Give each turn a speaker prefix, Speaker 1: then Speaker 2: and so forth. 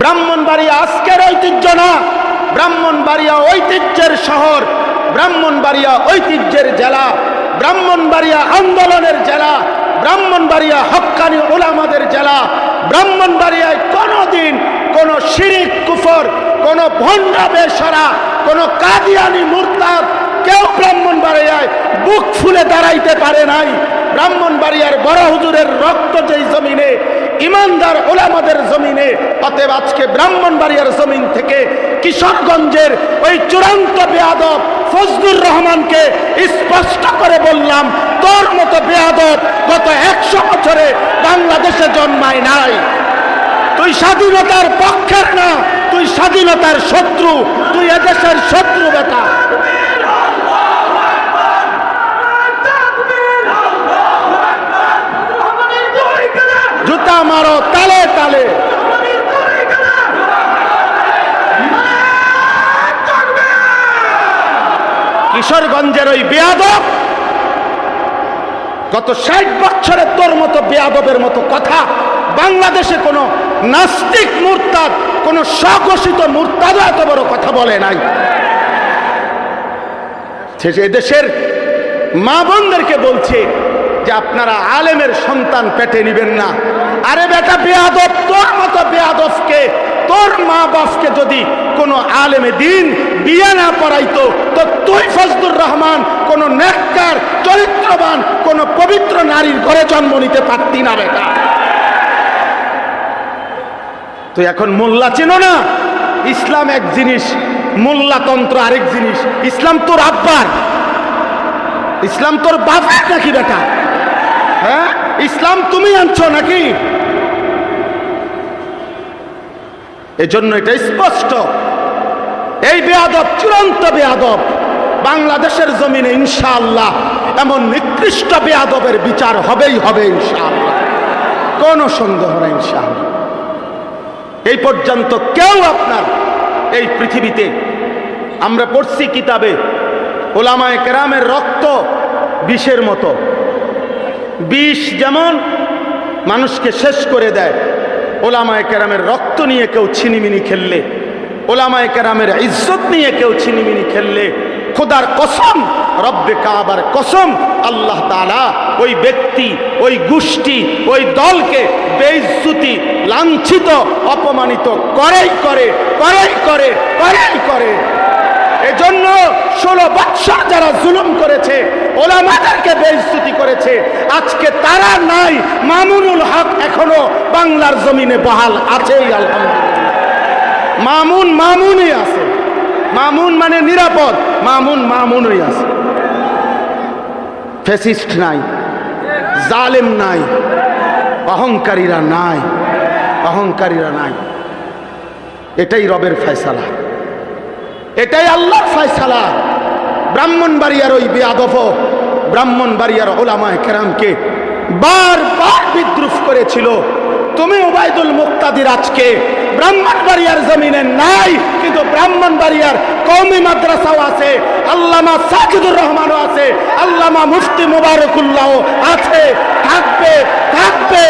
Speaker 1: ব্রাহ্মণবাড়িয়া আজকের ঐতিহ্য না। ব্রাহ্মণবাড়িয়া ঐতিহ্যের শহর, ব্রাহ্মণবাড়িয়া ঐতিহ্যের জেলা, ব্রাহ্মণবাড়িয়া আন্দোলনের জেলা, ব্রাহ্মণবাড়িয়া হক্কানি ওলামাদের জেলা, ব্রাহ্মণবাড়িয়ায় কোনোদিন কোনো শিরিক কুফর, কোনো ভণ্ডা বেসরা কোনো কাদিয়ানি মুরতাদ কেউ ব্রাহ্মণবাড়িয়ায় বুক ফুলে দাঁড়াইতে পারে নাই। ব্রাহ্মণবাড়িয়ার বড় হুজুরের রক্ত যেই জমিনে, ইমানদার ওলামাদের জমিনে অতএব আজকে ব্রাহ্মণবাড়িয়ার জমিন থেকে কিশোরগঞ্জের ওই চূড়ান্ত বেয়াদব ফজলুর রহমানকে স্পষ্ট করে বললাম, তোর মতো বেয়াদব গত একশো বছরে বাংলাদেশে জন্মায় নাই। তুই স্বাধীনতার পক্ষের না, তুই স্বাধীনতার শত্রু, তুই এদেশের শত্রু বেটা। কিশোরগঞ্জের ওই বেয়াদব। গত ষাট বছরে তোর মতো বেয়াদবের মতো কথা বাংলাদেশে কোনো নাস্তিক মুরতাদ, কোনো স্বঘোষিত মুরতাদও এত বড় কথা বলে নাই। শেষে এদেশের মা বোনদেরকে বলছে যে আপনারা আলেমের সন্তান পেটে নিবেন না। আরে বেটা বেয়াদব, তোর মতো বেয়াদবকে তোর মা বাপকে যদি কোনো আলেমে দিন বিয়ে না পড়াইতো, তো তুই ফজলুর রহমান কোন নেককার, চরিত্রবান, কোন পবিত্র নারীর ঘরে জন্ম নিতে পারতি না বেটা। তো এখন মোল্লা চেনো না? ইসলাম এক জিনিস মোল্লাতন্ত্র আরেক জিনিস। ইসলাম তোর আব্বার। ইসলাম তোর বাবার নাকি বেটা? হ্যাঁ? ইসলাম তুমি আনছো নাকি? এজন্য এটা স্পষ্ট। এই বেয়াদব, চূড়ান্ত বেয়াদব, বাংলাদেশের জমিনে ইনশাআল্লাহ এমন নিকৃষ্ট বেয়াদবের বিচার হবেই হবে ইনশাআল্লাহ। কোনো সন্দেহ নেই ইনশাআল্লাহ। এই পর্যন্ত কেউ আপনার এই পৃথিবীতে, আমরা পড়ছি কিতাবে, ওলামায় কেরামের রক্ত বিষের মতো। বিষ যেমন মানুষকে শেষ করে দেয় ওলামায় কেরামের রক্ত নিয়ে কেউ ছিনিমিনি খেললে, ওলামায় কেরামের ইজ্জত নিয়ে কেউ ছিনিমিনি খেললে, খোদার কসম, রব্বে কাবার কসম, আল্লাহ তালা ওই ব্যক্তি, ওই গোষ্ঠী, ওই দলকে বেইজ্জুতি, লাঞ্ছিত, অপমানিত করেই করে করেই করে করেই করে। এজন্য ষোলো বৎসর যারা জুলুম করেছে, ওলামাদেরকে বেইজ্জতি করেছে, আজকে তারা নাই, মামুনুল হক এখনও বাংলার জমিনে বহাল আছেই, আলহামদুলিল্লাহ। মামুন মামুনই আছে। মামুন মানে নিরাপদ, মামুন মামুনই আছে। ফেসিস্ট নাই, জালেম নাই, অহংকারীরা নাই অহংকারীরা নাই। এটাই রবের ফয়সালা। এটাই আল্লাহর ফয়সালা। ব্রাহ্মণবাড়িয়ার ওই বেয়াদফ ব্রাহ্মণবাড়িয়ার ওলামায় কেরামকে বারবার বিদ্রুপ করেছিল। তুমি ওবায়দুল মুক্তাদির আজকে ব্রাহ্মণবাড়িয়ার জমিনে নাই, কিন্তু ব্রাহ্মণবাড়িয়ার কৌমি মাদ্রাসাও আছে, আল্লামা সাজিদুর রহমানও আছে, আল্লামা মুফতি মুবারকুল্লাহ আছে। থাকবে থাকবে